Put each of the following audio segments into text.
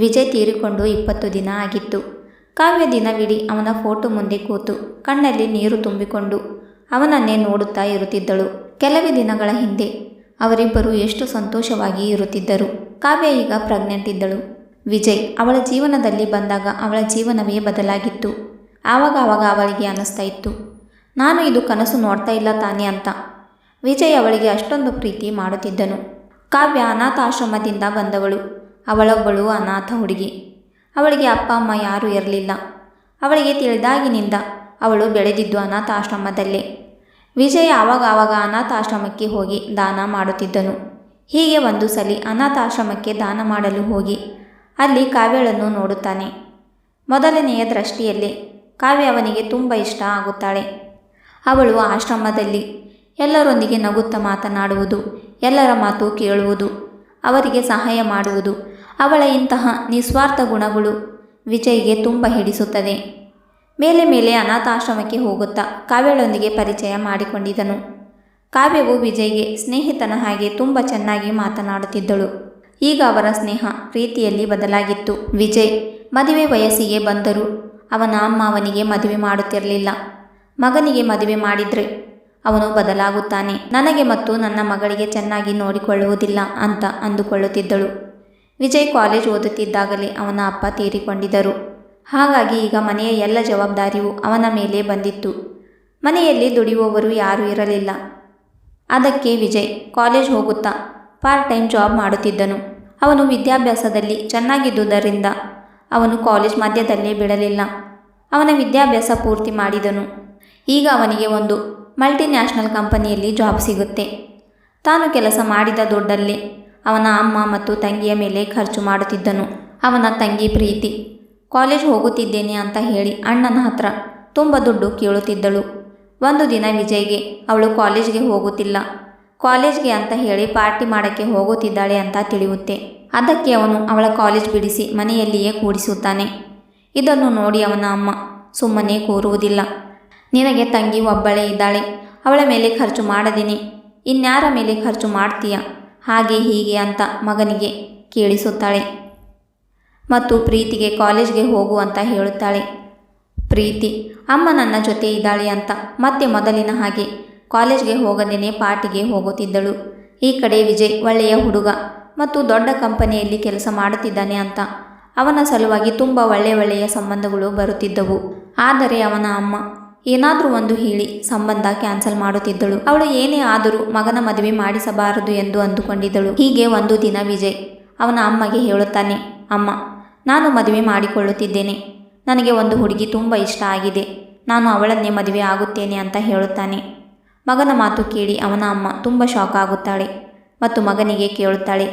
ವಿಜಯ್ ತೀರಿಕೊಂಡು ಇಪ್ಪತ್ತು ದಿನ ಆಗಿತ್ತು. ಕಾವ್ಯ ದಿನವಿಡೀ ಅವನ ಫೋಟೋ ಮುಂದೆ ಕೂತು, ಕಣ್ಣಲ್ಲಿ ನೀರು ತುಂಬಿಕೊಂಡು ಅವನನ್ನೇ ನೋಡುತ್ತಾ ಇರುತ್ತಿದ್ದಳು. ಕೆಲವೇ ದಿನಗಳ ಹಿಂದೆ ಅವರಿಬ್ಬರು ಎಷ್ಟು ಸಂತೋಷವಾಗಿ ಇರುತ್ತಿದ್ದರು. ಕಾವ್ಯ ಈಗ ಪ್ರೆಗ್ನೆಂಟ್ ಇದ್ದಳು. ವಿಜಯ್ ಅವಳ ಜೀವನದಲ್ಲಿ ಬಂದಾಗ ಅವಳ ಜೀವನವೇ ಬದಲಾಗಿತ್ತು. ಆವಾಗ ಆವಾಗ ಅವಳಿಗೆ ಅನ್ನಿಸ್ತಾ ಇತ್ತು. ನಾನು ಇದು ಕನಸು ನೋಡ್ತಾ ಇಲ್ಲ ತಾನೇ ಅಂತ. ವಿಜಯ್ ಅವಳಿಗೆ ಅಷ್ಟೊಂದು ಪ್ರೀತಿ ಮಾಡುತ್ತಿದ್ದನು. ಕಾವ್ಯ ಅನಾಥಾಶ್ರಮದಿಂದ ಬಂದವಳು. ಅವಳೊಬ್ಬಳು ಅನಾಥ ಹುಡುಗಿ. ಅವಳಿಗೆ ಅಪ್ಪ, ಅಮ್ಮ ಯಾರೂ ಇರಲಿಲ್ಲ. ಅವಳಿಗೆ ತಿಳಿದಾಗಿನಿಂದ ಅವಳು ಬೆಳೆದಿದ್ದು ಅನಾಥಾಶ್ರಮದಲ್ಲೇ. ವಿಜಯ ಆವಾಗ ಆವಾಗ ಅನಾಥಾಶ್ರಮಕ್ಕೆ ಹೋಗಿ ದಾನ ಮಾಡುತ್ತಿದ್ದನು. ಹೀಗೆ ಒಂದು ಸಲಿ ಅನಾಥಾಶ್ರಮಕ್ಕೆ ದಾನ ಮಾಡಲು ಹೋಗಿ. ಅಲ್ಲಿ ಕಾವ್ಯಳನ್ನು ನೋಡುತ್ತಾನೆ. ಮೊದಲನೆಯ ದೃಷ್ಟಿಯಲ್ಲಿ ಕಾವ್ಯ ಅವನಿಗೆ ತುಂಬ ಇಷ್ಟ ಆಗುತ್ತಾಳೆ. ಅವಳು ಆಶ್ರಮದಲ್ಲಿ ಎಲ್ಲರೊಂದಿಗೆ ನಗುತ್ತಾ ಮಾತನಾಡುವುದು, ಎಲ್ಲರ ಮಾತು ಕೇಳುವುದು ಅವರಿಗೆ ಸಹಾಯ ಮಾಡುವುದು. ಅವಳ ಇಂತಹ ನಿಸ್ವಾರ್ಥ ಗುಣಗಳು ವಿಜಯ್ಗೆ ತುಂಬ ಹಿಡಿಸುತ್ತದೆ. ಮೇಲೆ ಮೇಲೆ ಅನಾಥಾಶ್ರಮಕ್ಕೆ ಹೋಗುತ್ತಾ ಕಾವ್ಯಳೊಂದಿಗೆ ಪರಿಚಯ ಮಾಡಿಕೊಂಡಿದನು ಕಾವ್ಯವು ವಿಜಯ್ಗೆ ಸ್ನೇಹಿತನ ಹಾಗೆ ತುಂಬ ಚೆನ್ನಾಗಿ ಮಾತನಾಡುತ್ತಿದ್ದಳು. ಈಗ ಅವರ ಸ್ನೇಹ ಪ್ರೀತಿಯಲ್ಲಿ ಬದಲಾಗಿತ್ತು. ವಿಜಯ್ ಮದುವೆ ವಯಸ್ಸಿಗೆ ಬಂದರೂ ಅವನ ಅಮ್ಮ ಅವನಿಗೆ ಮದುವೆ ಮಾಡುತ್ತಿರಲಿಲ್ಲ. ಮಗನಿಗೆ ಮದುವೆ ಮಾಡಿದರೆ ಅವನು ಬದಲಾಗುತ್ತಾನೆ. ನನಗೆ ಮತ್ತು ನನ್ನ ಮಗಳಿಗೆ ಚೆನ್ನಾಗಿ ನೋಡಿಕೊಳ್ಳುವುದಿಲ್ಲ ಅಂತ ಅಂದುಕೊಳ್ಳುತ್ತಿದ್ದಳು. ವಿಜಯ್ ಕಾಲೇಜ್ ಓದುತ್ತಿದ್ದಾಗಲೇ ಅವನ ಅಪ್ಪ ತೀರಿಕೊಂಡಿದ್ದರು. ಹಾಗಾಗಿ ಈಗ ಮನೆಯ ಎಲ್ಲ ಜವಾಬ್ದಾರಿಯೂ ಅವನ ಮೇಲೆ ಬಂದಿತ್ತು. ಮನೆಯಲ್ಲಿ ದುಡಿಯುವವರು ಯಾರೂ ಇರಲಿಲ್ಲ. ಅದಕ್ಕೆ ವಿಜಯ್ ಕಾಲೇಜ್ ಹೋಗುತ್ತಾ ಪಾರ್ಟ್ ಟೈಮ್ ಜಾಬ್ ಮಾಡುತ್ತಿದ್ದನು. ಅವನು ವಿದ್ಯಾಭ್ಯಾಸದಲ್ಲಿ ಚೆನ್ನಾಗಿದ್ದುದರಿಂದ ಅವನು ಕಾಲೇಜ್ ಮಧ್ಯದಲ್ಲೇ ಬಿಡಲಿಲ್ಲ. ಅವನ ವಿದ್ಯಾಭ್ಯಾಸ ಪೂರ್ತಿ ಮಾಡಿದನು. ಈಗ ಅವನಿಗೆ ಒಂದು ಮಲ್ಟಿನ್ಯಾಷನಲ್ ಕಂಪನಿಯಲ್ಲಿ ಜಾಬ್ ಸಿಗುತ್ತೆ. ತಾನು ಕೆಲಸ ಮಾಡಿದ ದುಡ್ಡಲ್ಲಿ ಅವನ ಅಮ್ಮ ಮತ್ತು ತಂಗಿಯ ಮೇಲೆ ಖರ್ಚು ಮಾಡುತ್ತಿದ್ದನು. ಅವನ ತಂಗಿ ಪ್ರೀತಿ, ಕಾಲೇಜ್ ಹೋಗುತ್ತಿದ್ದೇನೆ ಅಂತ ಹೇಳಿ ಅಣ್ಣನ ಹತ್ರ ತುಂಬ ದುಡ್ಡು ಕೇಳುತ್ತಿದ್ದಳು. ಒಂದು ದಿನ ವಿಜಯ್ಗೆ, ಅವಳು ಕಾಲೇಜ್ಗೆ ಹೋಗುತ್ತಿಲ್ಲ. ಕಾಲೇಜ್ಗೆ ಅಂತ ಹೇಳಿ ಪಾರ್ಟಿ ಮಾಡೋಕ್ಕೆ ಹೋಗುತ್ತಿದ್ದಾಳೆ ಅಂತ ತಿಳಿಯುತ್ತೆ. ಅದಕ್ಕೆ ಅವನು ಅವಳ ಕಾಲೇಜ್ ಬಿಡಿಸಿ ಮನೆಯಲ್ಲಿಯೇ ಕೂಡಿಸುತ್ತಾನೆ. ಇದನ್ನು ನೋಡಿ ಅವನ ಅಮ್ಮ ಸುಮ್ಮನೆ ಕೂರುವುದಿಲ್ಲ. ನಿನಗೆ ತಂಗಿ ಒಬ್ಬಳೇ ಇದ್ದಾಳೆ, ಅವಳ ಮೇಲೆ ಖರ್ಚು ಮಾಡದೇನೆ. ಇನ್ಯಾರ ಮೇಲೆ ಖರ್ಚು ಮಾಡ್ತೀಯ? ಹಾಗೆ ಹೀಗೆ ಅಂತ ಮಗನಿಗೆ ಕೇಳಿಸುತ್ತಾಳೆ. ಮತ್ತು ಪ್ರೀತಿಗೆ ಕಾಲೇಜ್ಗೆ ಹೋಗು ಅಂತ ಹೇಳುತ್ತಾಳೆ. ಪ್ರೀತಿ, ಅಮ್ಮ ನನ್ನ ಜೊತೆ ಇದ್ದಾಳೆ ಅಂತ ಮತ್ತೆ ಮೊದಲಿನ ಹಾಗೆ ಕಾಲೇಜ್ಗೆ ಹೋಗದೇನೆ ಪಾರ್ಟಿಗೆ ಹೋಗುತ್ತಿದ್ದಳು. ಈ ಕಡೆ ವಿಜಯ್ ಒಳ್ಳೆಯ ಹುಡುಗ ಮತ್ತು ದೊಡ್ಡ ಕಂಪನಿಯಲ್ಲಿ ಕೆಲಸ ಮಾಡುತ್ತಿದ್ದಾನೆ ಅಂತ. ಅವನ ಸಲುವಾಗಿ ತುಂಬ ಒಳ್ಳೆಯ ಒಳ್ಳೆಯ ಸಂಬಂಧಗಳು ಬರುತ್ತಿದ್ದವು. ಆದರೆ ಅವನ ಅಮ್ಮ ಏನಾದರೂ ಒಂದು ಹೇಳಿ ಸಂಬಂಧ ಕ್ಯಾನ್ಸಲ್ ಮಾಡುತ್ತಿದ್ದಳು. ಅವಳು ಏನೇ ಆದರೂ ಮಗನ ಮದುವೆ ಮಾಡಿಸಬಾರದು ಎಂದು ಅಂದುಕೊಂಡಿದ್ದಳು. ಹೀಗೆ ಒಂದು ದಿನ ವಿಜಯ್ ಅವನ ಅಮ್ಮಗೆ ಹೇಳುತ್ತಾನೆ, ಅಮ್ಮ, ನಾನು ಮದುವೆ ಮಾಡಿಕೊಳ್ಳುತ್ತಿದ್ದೇನೆ. ನನಗೆ ಒಂದು ಹುಡುಗಿ ತುಂಬ ಇಷ್ಟ ಆಗಿದೆ. ನಾನು ಅವಳನ್ನೇ ಮದುವೆ ಆಗುತ್ತೇನೆ ಅಂತ ಹೇಳುತ್ತಾನೆ. ಮಗನ ಮಾತು ಕೇಳಿ ಅವನ ಅಮ್ಮ ತುಂಬ ಶಾಕ್ ಆಗುತ್ತಾಳೆ ಮತ್ತು ಮಗನಿಗೆ ಕೇಳುತ್ತಾಳೆ,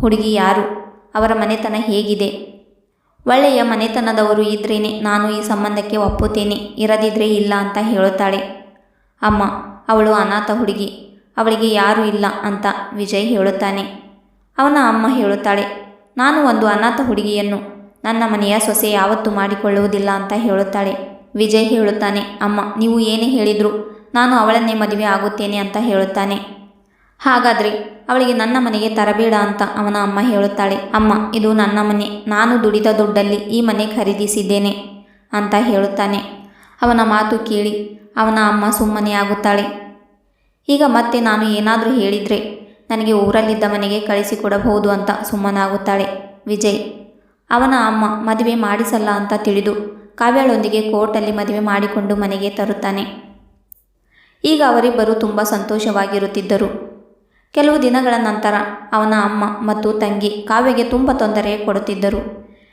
ಹುಡುಗಿ ಯಾರು? ಅವರ ಮನೆತನ ಹೇಗಿದೆ? ಒಳ್ಳೆಯ ಮನೆತನದವರು ಇದ್ರೇನೆ ನಾನು ಈ ಸಂಬಂಧಕ್ಕೆ ಒಪ್ಪುತ್ತೇನೆ, ಇರದಿದ್ರೆ ಇಲ್ಲ ಅಂತ ಹೇಳುತ್ತಾಳೆ. ಅಮ್ಮ, ಅವಳು ಅನಾಥ ಹುಡುಗಿ, ಅವಳಿಗೆ ಯಾರೂ ಇಲ್ಲ ಅಂತ ವಿಜಯ್ ಹೇಳುತ್ತಾನೆ. ಅವನ ಅಮ್ಮ ಹೇಳುತ್ತಾಳೆ, ನಾನು ಒಂದು ಅನಾಥ ಹುಡುಗಿಯನ್ನು, ನನ್ನ ಮನೆಯ ಸೊಸೆ ಯಾವತ್ತೂ ಮಾಡಿಕೊಳ್ಳುವುದಿಲ್ಲ ಅಂತ ಹೇಳುತ್ತಾಳೆ. ವಿಜಯ್ ಹೇಳುತ್ತಾನೆ, ಅಮ್ಮ, ನೀವು ಏನೇ ಹೇಳಿದರೂ ನಾನು ಅವಳನ್ನೇ ಮದುವೆ ಆಗುತ್ತೇನೆ ಅಂತ ಹೇಳುತ್ತಾನೆ. ಹಾಗಾದರೆ ಅವಳಿಗೆ ನನ್ನ ಮನೆಗೆ ತರಬೇಡ ಅಂತ ಅವನ ಅಮ್ಮ ಹೇಳುತ್ತಾಳೆ. ಅಮ್ಮ, ಇದು ನನ್ನ ಮನೆ. ನಾನು ದುಡಿದ ದುಡ್ಡಲ್ಲಿ ಈ ಮನೆ ಖರೀದಿಸಿದ್ದೇನೆ ಅಂತ ಹೇಳುತ್ತಾನೆ. ಅವನ ಮಾತು ಕೇಳಿ ಅವನ ಅಮ್ಮ ಸುಮ್ಮನೆ ಆಗುತ್ತಾಳೆ. ಈಗ ಮತ್ತೆ ನಾನು ಏನಾದರೂ ಹೇಳಿದರೆ ನನಗೆ ಊರಲ್ಲಿದ್ದ ಮನೆಗೆ ಕಳಿಸಿಕೊಡಬಹುದು ಅಂತ ಸುಮ್ಮನಾಗುತ್ತಾಳೆ ವಿಜಯ್. ಅವನ ಅಮ್ಮ ಮದುವೆ ಮಾಡಿಸಲ್ಲ ಅಂತ ತಿಳಿದು ಕಾವ್ಯಾಳೊಂದಿಗೆ ಕೋರ್ಟಲ್ಲಿ ಮದುವೆ ಮಾಡಿಕೊಂಡು ಮನೆಗೆ ತರುತ್ತಾನೆ. ಈಗ ಅವರಿಬ್ಬರು ತುಂಬ ಸಂತೋಷವಾಗಿರುತ್ತಿದ್ದರು. ಕೆಲವು ದಿನಗಳ ನಂತರ ಅವನ ಅಮ್ಮ ಮತ್ತು ತಂಗಿ ಕಾವ್ಯಗೆ ತುಂಬ ತೊಂದರೆ ಕೊಡುತ್ತಿದ್ದರು.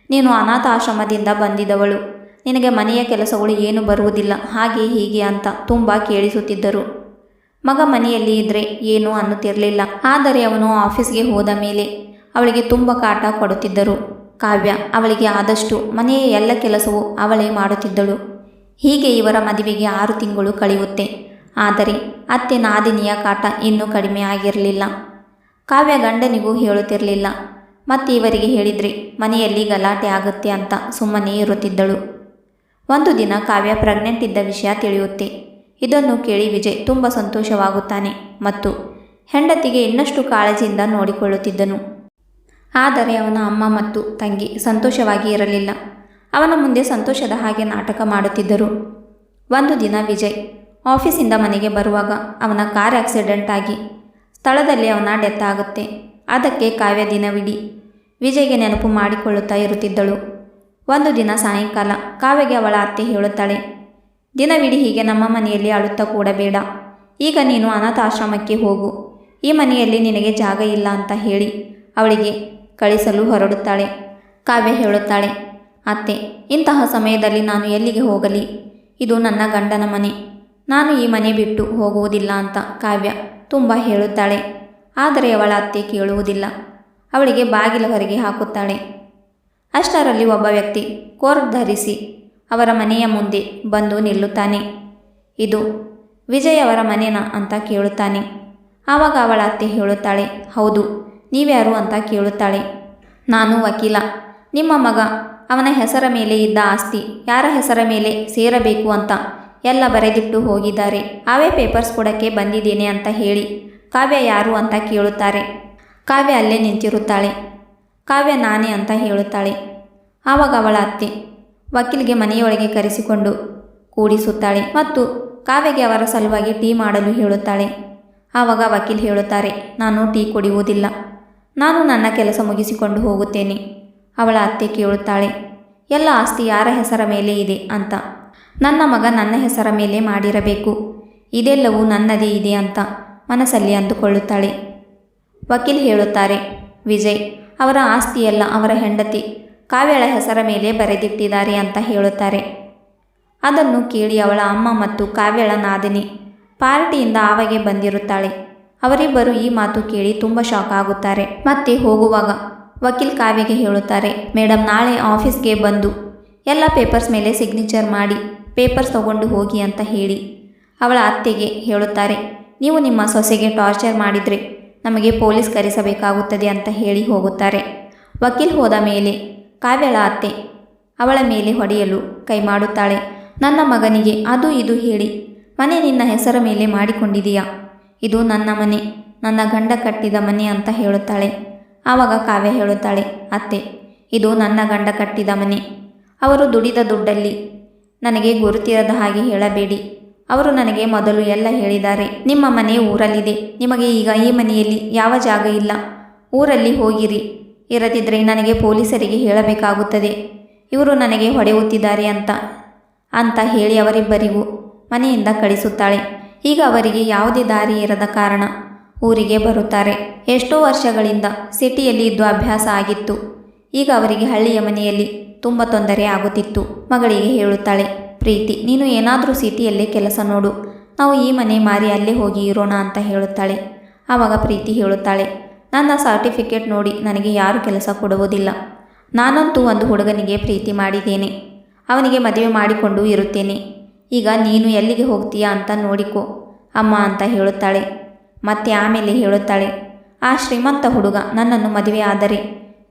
ನೀನು ಅನಾಥ ಆಶ್ರಮದಿಂದ ಬಂದಿದ್ದವಳು ನಿನಗೆ ಮನೆಯ ಕೆಲಸಗಳು ಏನು ಬರುವುದಿಲ್ಲ, ಹಾಗೆ ಹೀಗೆ ಅಂತ ತುಂಬ ಕೇಳಿಸುತ್ತಿದ್ದರು. ಮಗ ಮನೆಯಲ್ಲಿ ಇದ್ದರೆ ಏನು ಅನ್ನುತ್ತಿರಲಿಲ್ಲ. ಆದರೆ ಅವನು ಆಫೀಸ್ಗೆ ಹೋದ ಮೇಲೆ ಅವಳಿಗೆ ತುಂಬ ಕಾಟ ಕೊಡುತ್ತಿದ್ದರು. ಕಾವ್ಯ ಅವಳಿಗೆ ಆದಷ್ಟು ಮನೆಯ ಎಲ್ಲ ಕೆಲಸವೂ ಅವಳೇ ಮಾಡುತ್ತಿದ್ದಳು. ಹೀಗೆ ಇವರ ಮದುವೆಗೆ ಆರು ತಿಂಗಳು ಕಳೆಯುತ್ತೆ. ಆದರೆ ಅತ್ತೆ ನಾದಿನಿಯ ಕಾಟ ಇನ್ನೂ ಕಡಿಮೆ ಆಗಿರಲಿಲ್ಲ. ಕಾವ್ಯ ಗಂಡನಿಗೂ ಹೇಳುತ್ತಿರಲಿಲ್ಲ. ಮತ್ತೆ ಇವರಿಗೆ ಹೇಳಿದರೆ ಮನೆಯಲ್ಲಿ ಗಲಾಟೆ ಆಗುತ್ತೆ ಅಂತ ಸುಮ್ಮನೆ ಇರುತ್ತಿದ್ದಳು. ಒಂದು ದಿನ ಕಾವ್ಯ ಪ್ರೆಗ್ನೆಂಟ್ ಇದ್ದ ವಿಷಯ ತಿಳಿಯುತ್ತೆ. ಇದನ್ನು ಕೇಳಿ ವಿಜಯ್ ತುಂಬ ಸಂತೋಷವಾಗುತ್ತಾನೆ ಮತ್ತು ಹೆಂಡತಿಗೆ ಇನ್ನಷ್ಟು ಕಾಳಜಿಯಿಂದ ನೋಡಿಕೊಳ್ಳುತ್ತಿದ್ದನು. ಆದರೆ ಅವನ ಅಮ್ಮ ಮತ್ತು ತಂಗಿ ಸಂತೋಷವಾಗಿ ಇರಲಿಲ್ಲ. ಅವನ ಮುಂದೆ ಸಂತೋಷದ ಹಾಗೆ ನಾಟಕ ಮಾಡುತ್ತಿದ್ದರು. ಒಂದು ದಿನ ವಿಜಯ್ ಆಫೀಸಿಂದ ಮನೆಗೆ ಬರುವಾಗ ಅವನ ಕಾರ್ ಆಕ್ಸಿಡೆಂಟ್ ಆಗಿ ಸ್ಥಳದಲ್ಲಿ ಅವನ ಡೆತ್ ಆಗುತ್ತೆ. ಅದಕ್ಕೆ ಕಾವ್ಯ ದಿನವಿಡೀ ವಿಜಯ್ಗೆ ನೆನಪು ಮಾಡಿಕೊಳ್ಳುತ್ತಾ ಇರುತ್ತಿದ್ದಳು. ಒಂದು ದಿನ ಸಾಯಂಕಾಲ ಕಾವ್ಯಗೆ ಅವಳ ಅತ್ತೆ ಹೇಳುತ್ತಾಳೆ, ದಿನವಿಡೀ ಹೀಗೆ ನಮ್ಮ ಮನೆಯಲ್ಲಿ ಅಳುತ್ತಾ ಕೂಡಬೇಡ ಈಗ ನೀನು ಅನಾಥಾಶ್ರಮಕ್ಕೆ ಹೋಗು. ಈ ಮನೆಯಲ್ಲಿ ನಿನಗೆ ಜಾಗ ಇಲ್ಲ ಅಂತ ಹೇಳಿ ಅವಳಿಗೆ ಕಳಿಸಲು ಹೊರಡುತ್ತಾಳೆ. ಕಾವ್ಯ ಹೇಳುತ್ತಾಳೆ, ಅತ್ತೆ, ಇಂತಹ ಸಮಯದಲ್ಲಿ ನಾನು ಎಲ್ಲಿಗೆ ಹೋಗಲಿ? ಇದು ನನ್ನ ಗಂಡನ ಮನೆ. ನಾನು ಈ ಮನೆ ಬಿಟ್ಟು ಹೋಗುವುದಿಲ್ಲ ಅಂತ ಕಾವ್ಯ ತುಂಬ ಹೇಳುತ್ತಾಳೆ. ಆದರೆ ಅವಳ ಅತ್ತೆ ಕೇಳುವುದಿಲ್ಲ. ಅವಳಿಗೆ ಬಾಗಿಲ ಹೊರಗೆ ಹಾಕುತ್ತಾಳೆ. ಅಷ್ಟರಲ್ಲಿ ಒಬ್ಬ ವ್ಯಕ್ತಿ ಕೋರ್ಟ್ ಧರಿಸಿ ಅವರ ಮನೆಯ ಮುಂದೆ ಬಂದು ನಿಲ್ಲುತ್ತಾನೆ. ಇದು ವಿಜಯ್ ಅವರ ಮನೆನಾ ಅಂತ ಕೇಳುತ್ತಾನೆ. ಆವಾಗ ಅವಳ ಅತ್ತೆ ಹೇಳುತ್ತಾಳೆ, ಹೌದು, ನೀವ್ಯಾರು ಅಂತ ಕೇಳುತ್ತಾಳೆ. ನಾನು ವಕೀಲ. ನಿಮ್ಮ ಮಗ ಅವನ ಹೆಸರ ಮೇಲೆ ಇದ್ದ ಆಸ್ತಿ ಯಾರ ಹೆಸರ ಮೇಲೆ ಸೇರಬೇಕು ಅಂತ ಎಲ್ಲ ಬರೆದಿಟ್ಟು ಹೋಗಿದ್ದಾರೆ. ಅವೇ ಪೇಪರ್ಸ್ ಕೊಡಕ್ಕೆ ಬಂದಿದ್ದೇನೆ ಅಂತ ಹೇಳಿ. ಕಾವ್ಯ ಯಾರು ಅಂತ ಕೇಳುತ್ತಾರೆ. ಕಾವ್ಯ ಅಲ್ಲೇ ನಿಂತಿರುತ್ತಾಳೆ. ಕಾವ್ಯ ನಾನೇ ಅಂತ ಹೇಳುತ್ತಾಳೆ. ಆವಾಗ ಅವಳ ಅತ್ತೆ ವಕೀಲ್ಗೆ ಮನೆಯೊಳಗೆ ಕರೆಸಿಕೊಂಡು ಕೂಡಿಸುತ್ತಾಳೆ ಮತ್ತು ಕಾವ್ಯಗೆ ಅವರ ಸಲುವಾಗಿ ಟೀ ಮಾಡಲು ಹೇಳುತ್ತಾಳೆ. ಆವಾಗ ವಕೀಲ್ ಹೇಳುತ್ತಾರೆ, ನಾನು ಟೀ ಕುಡಿಯುವುದಿಲ್ಲ. ನಾನು ನನ್ನ ಕೆಲಸ ಮುಗಿಸಿಕೊಂಡು ಹೋಗುತ್ತೇನೆ. ಅವಳ ಅತ್ತೆ ಕೇಳುತ್ತಾಳೆ, ಎಲ್ಲ ಆಸ್ತಿ ಯಾರ ಹೆಸರ ಮೇಲೆ ಇದೆ? ಅಂತ. ನನ್ನ ಮಗ ನನ್ನ ಹೆಸರ ಮೇಲೆ ಮಾಡಿರಬೇಕು. ಇದೆಲ್ಲವೂ ನನ್ನದೇ ಇದೆ ಅಂತ ಮನಸ್ಸಲ್ಲಿ ಅಂದುಕೊಳ್ಳುತ್ತಾಳೆ. ವಕೀಲ್ ಹೇಳುತ್ತಾರೆ, ವಿಜಯ್, ಅವರ ಆಸ್ತಿಯೆಲ್ಲ ಅವರ ಹೆಂಡತಿ, ಕಾವ್ಯಳ ಹೆಸರ ಮೇಲೆ ಬರೆದಿಟ್ಟಿದ್ದಾರೆ ಅಂತ ಹೇಳುತ್ತಾರೆ. ಅದನ್ನು ಕೇಳಿ ಅವಳ ಅಮ್ಮ ಮತ್ತು ಕಾವ್ಯಳ ನಾದಿನಿ ಪಾರ್ಟಿಯಿಂದ ಆವಾಗೆ ಬಂದಿರುತ್ತಾಳೆ. ಅವರಿಬ್ಬರು ಈ ಮಾತು ಕೇಳಿ ತುಂಬ ಶಾಕ್ ಆಗುತ್ತಾರೆ. ಮತ್ತೆ ಹೋಗುವಾಗ ವಕೀಲ್ ಕಾವ್ಯಗೆ ಹೇಳುತ್ತಾರೆ ಮೇಡಮ್ ನಾಳೆ ಆಫೀಸ್ಗೆ ಬಂದು ಎಲ್ಲ ಪೇಪರ್ಸ್ ಮೇಲೆ ಸಿಗ್ನೇಚರ್ ಮಾಡಿ. ಪೇಪರ್ಸ್ ತಗೊಂಡು ಹೋಗಿ ಅಂತ ಹೇಳಿ ಅವಳ ಅತ್ತೆಗೆ ಹೇಳುತ್ತಾರೆ, ನೀವು ನಿಮ್ಮ ಸೊಸೆಗೆ ಟಾರ್ಚರ್ ಮಾಡಿದರೆ ನಮಗೆ ಪೊಲೀಸ್ ಕರೆಸಬೇಕಾಗುತ್ತದೆ ಅಂತ ಹೇಳಿ ಹೋಗುತ್ತಾರೆ. ವಕೀಲ್ ಹೋದ ಮೇಲೆ ಕಾವ್ಯಳ ಅತ್ತೆ ಅವಳ ಮೇಲೆ ಹೊಡೆಯಲು ಕೈ ಮಾಡುತ್ತಾಳೆ. ನನ್ನ ಮಗನಿಗೆ ಅದು ಇದು ಹೇಳಿ, ಮನೆ ನಿನ್ನ ಹೆಸರ ಮೇಲೆ ಮಾಡಿಕೊಂಡಿದೀಯಾ ಇದು ನನ್ನ ಮನೆ, ನನ್ನ ಗಂಡ ಕಟ್ಟಿದ ಮನೆ ಅಂತ ಹೇಳುತ್ತಾಳೆ. ಆವಾಗ ಕಾವ್ಯ ಹೇಳುತ್ತಾಳೆ, ಅತ್ತೆ, ಇದು ನನ್ನ ಗಂಡ ಕಟ್ಟಿದ ಮನೆ. ಅವರು ದುಡಿದ ದುಡ್ಡಲ್ಲಿ ನನಗೆ ಗುರುತಿರದ ಹಾಗೆ ಹೇಳಬೇಡಿ. ಅವರು ನನಗೆ ಮೊದಲು ಎಲ್ಲ ಹೇಳಿದ್ದಾರೆ. ನಿಮ್ಮ ಮನೆ ಊರಲ್ಲಿದೆ. ನಿಮಗೆ ಈಗ ಈ ಮನೆಯಲ್ಲಿ ಯಾವ ಜಾಗ ಇಲ್ಲ. ಊರಲ್ಲಿ ಹೋಗಿರಿ. ಇರದಿದ್ದರೆ ನನಗೆ ಪೊಲೀಸರಿಗೆ ಹೇಳಬೇಕಾಗುತ್ತದೆ. ಇವರು ನನಗೆ ಹೊಡೆಯುತ್ತಿದ್ದಾರೆ ಅಂತ. ಅಂತ ಹೇಳಿ ಅವರಿಬ್ಬರಿಗೂ ಮನೆಯಿಂದ ಕಳಿಸುತ್ತಾಳೆ. ಈಗ ಅವರಿಗೆ ಯಾವುದೇ ದಾರಿ ಇರದ ಕಾರಣ ಊರಿಗೆ ಬರುತ್ತಾರೆ. ಎಷ್ಟೋ ವರ್ಷಗಳಿಂದ ಸಿಟಿಯಲ್ಲಿ ಇದ್ದು ಅಭ್ಯಾಸ ಆಗಿತ್ತು. ಈಗ ಅವರಿಗೆ ಹಳ್ಳಿಯ ಮನೆಯಲ್ಲಿ ತುಂಬ ತೊಂದರೆ ಆಗುತ್ತಿತ್ತು. ಮಗಳಿಗೆ ಹೇಳುತ್ತಾಳೆ, ಪ್ರೀತಿ, ನೀನು ಏನಾದರೂ ಸಿಟಿಯಲ್ಲೇ ಕೆಲಸ ನೋಡು. ನಾವು ಈ ಮನೆ ಮಾರಿ ಅಲ್ಲೇ ಹೋಗಿ ಇರೋಣ ಅಂತ ಹೇಳುತ್ತಾಳೆ. ಆವಾಗ ಪ್ರೀತಿ ಹೇಳುತ್ತಾಳೆ, ನನ್ನ ಸರ್ಟಿಫಿಕೇಟ್ ನೋಡಿ, ನನಗೆ ಯಾರು ಕೆಲಸ ಕೊಡುವುದಿಲ್ಲ. ನಾನಂತೂ ಒಂದು ಹುಡುಗನಿಗೆ ಪ್ರೀತಿ ಮಾಡಿದ್ದೇನೆ. ಅವನಿಗೆ ಮದುವೆ ಮಾಡಿಕೊಂಡು ಇರುತ್ತೇನೆ. ಈಗ ನೀನು ಎಲ್ಲಿಗೆ ಹೋಗ್ತೀಯಾ ಅಂತ ನೋಡಿಕೊ. ಅಮ್ಮ ಅಂತ ಹೇಳುತ್ತಾಳೆ. ಮತ್ತೆ ಆಮೇಲೆ ಹೇಳುತ್ತಾಳೆ, ಆ ಶ್ರೀಮಂತ ಹುಡುಗ ನನ್ನನ್ನು ಮದುವೆ ಆದರೆ,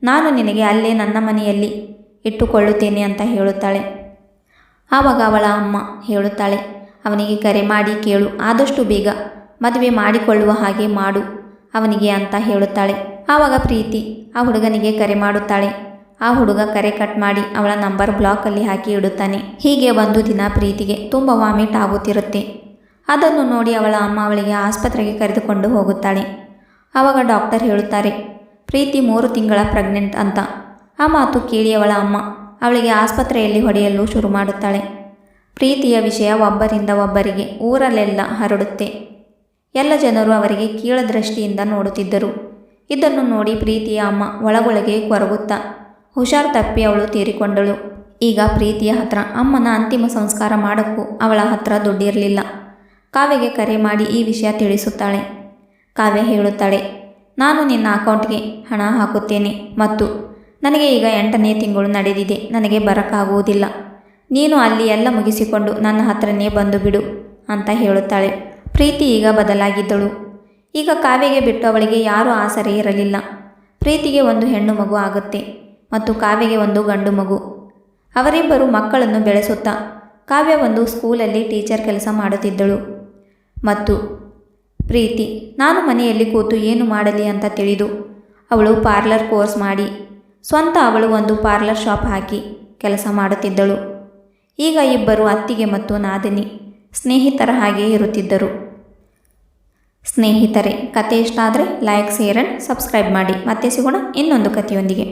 ನಾನು ನಿನಗೆ ಅಲ್ಲೇ ನನ್ನ ಮನೆಯಲ್ಲಿ ಇಟ್ಟುಕೊಳ್ಳುತ್ತೇನೆ ಅಂತ ಹೇಳುತ್ತಾಳೆ. ಆವಾಗ ಅವಳ ಅಮ್ಮ ಹೇಳುತ್ತಾಳೆ, ಅವನಿಗೆ ಕರೆ ಮಾಡಿ ಕೇಳು, ಆದಷ್ಟು ಬೇಗ ಮದುವೆ ಮಾಡಿಕೊಳ್ಳುವ ಹಾಗೆ ಮಾಡು, ಅವನಿಗೆ ಅಂತ ಹೇಳುತ್ತಾಳೆ. ಆವಾಗ ಪ್ರೀತಿ ಆ ಹುಡುಗನಿಗೆ ಕರೆ ಮಾಡುತ್ತಾಳೆ. ಆ ಹುಡುಗ ಕರೆ ಕಟ್ ಮಾಡಿ ಅವಳ ನಂಬರ್ ಬ್ಲಾಕಲ್ಲಿ ಹಾಕಿ ಇಡುತ್ತಾನೆ. ಹೀಗೆ ಒಂದು ದಿನ ಪ್ರೀತಿಗೆ ತುಂಬ ವಾಮಿಟ್ ಆಗುತ್ತಿರುತ್ತೆ. ಅದನ್ನು ನೋಡಿ ಅವಳ ಅಮ್ಮ ಅವಳಿಗೆ ಆಸ್ಪತ್ರೆಗೆ ಕರೆದುಕೊಂಡು ಹೋಗುತ್ತಾಳೆ. ಆವಾಗ ಡಾಕ್ಟರ್ ಹೇಳುತ್ತಾರೆ, ಪ್ರೀತಿ ಮೂರು ತಿಂಗಳ ಪ್ರೆಗ್ನೆಂಟ್ ಅಂತ. ಆ ಮಾತು ಕೇಳಿ ಅವಳ ಅಮ್ಮ. ಅವಳಿಗೆ ಆಸ್ಪತ್ರೆಯಲ್ಲಿ ಹೊಡೆಯಲು ಶುರು ಮಾಡುತ್ತಾಳೆ. ಪ್ರೀತಿಯ ವಿಷಯ ಒಬ್ಬರಿಂದ ಒಬ್ಬರಿಗೆ, ಊರಲ್ಲೆಲ್ಲ ಹರಡುತ್ತೆ. ಎಲ್ಲ ಜನರು ಅವರಿಗೆ ಕೀಳ ದೃಷ್ಟಿಯಿಂದ ನೋಡುತ್ತಿದ್ದರು. ಇದನ್ನು ನೋಡಿ ಪ್ರೀತಿಯ ಅಮ್ಮ ಒಳಗೊಳಗೆ ಕೊರಗುತ್ತಾ, ಹುಷಾರ್ ತಪ್ಪಿ ಅವಳು ತೀರಿಕೊಂಡಳು. ಈಗ ಪ್ರೀತಿಯ ಹತ್ರ, ಅಮ್ಮನ ಅಂತಿಮ ಸಂಸ್ಕಾರ ಮಾಡೋಕ್ಕೂ ಅವಳ ಹತ್ರ ದುಡ್ಡಿರಲಿಲ್ಲ. ಕಾವ್ಯಗೆ ಕರೆ ಮಾಡಿ ಈ ವಿಷಯ ತಿಳಿಸುತ್ತಾಳೆ. ಕಾವ್ಯ ಹೇಳುತ್ತಾಳೆ, ನಾನು ನಿನ್ನ ಅಕೌಂಟ್ಗೆ ಹಣ ಹಾಕುತ್ತೇನೆ ಮತ್ತು ನನಗೆ ಈಗ ಎಂಟನೇ ತಿಂಗಳು ನಡೆದಿದೆ, ನನಗೆ ಬರಕ್ಕಾಗುವುದಿಲ್ಲ ನೀನು ಅಲ್ಲಿ ಎಲ್ಲ ಮುಗಿಸಿಕೊಂಡು ನನ್ನ ಹತ್ರನೇ ಬಂದು ಬಿಡು ಅಂತ ಹೇಳುತ್ತಾಳೆ. ಪ್ರೀತಿ ಈಗ ಬದಲಾಗಿದ್ದಳು. ಈಗ ಕಾವ್ಯಗೆ ಬಿಟ್ಟು ಅವಳಿಗೆ ಯಾರೂ ಆಸರೆ ಇರಲಿಲ್ಲ. ಪ್ರೀತಿಗೆ ಒಂದು ಹೆಣ್ಣು ಮಗು ಆಗುತ್ತೆ ಮತ್ತು ಕಾವ್ಯಗೆ ಒಂದು ಗಂಡು ಮಗು. ಅವರಿಬ್ಬರು ಮಕ್ಕಳನ್ನು ಬೆಳೆಸುತ್ತಾ ಕಾವ್ಯ ಒಂದು ಸ್ಕೂಲಲ್ಲಿ ಟೀಚರ್ ಕೆಲಸ ಮಾಡುತ್ತಿದ್ದಳು. ಮತ್ತು, ಪ್ರೀತಿ, ನಾನು ಮನೆಯಲ್ಲಿ ಕೂತು ಏನು ಮಾಡಲಿ ಅಂತ ತಿಳಿದು ಅವಳು ಪಾರ್ಲರ್ ಕೋರ್ಸ್ ಮಾಡಿ ಸ್ವಂತ ಅವಳು ಒಂದು ಪಾರ್ಲರ್ ಶಾಪ್ ಹಾಕಿ ಕೆಲಸ ಮಾಡುತ್ತಿದ್ದಳು. ಈಗ ಇಬ್ಬರು ಅತ್ತಿಗೆ ಮತ್ತು ನಾದಿನಿ ಸ್ನೇಹಿತರ ಹಾಗೆ ಇರುತ್ತಿದ್ದರು. ಸ್ನೇಹಿತರೆ ಕತೆ ಇಷ್ಟ ಆದರೆ ಲೈಕ್ ಶೇರ್ ಸಬ್ಸ್ಕ್ರೈಬ್ ಮಾಡಿ. ಮತ್ತೆ ಸಿಗೋಣ ಇನ್ನೊಂದು ಕಥೆಯೊಂದಿಗೆ.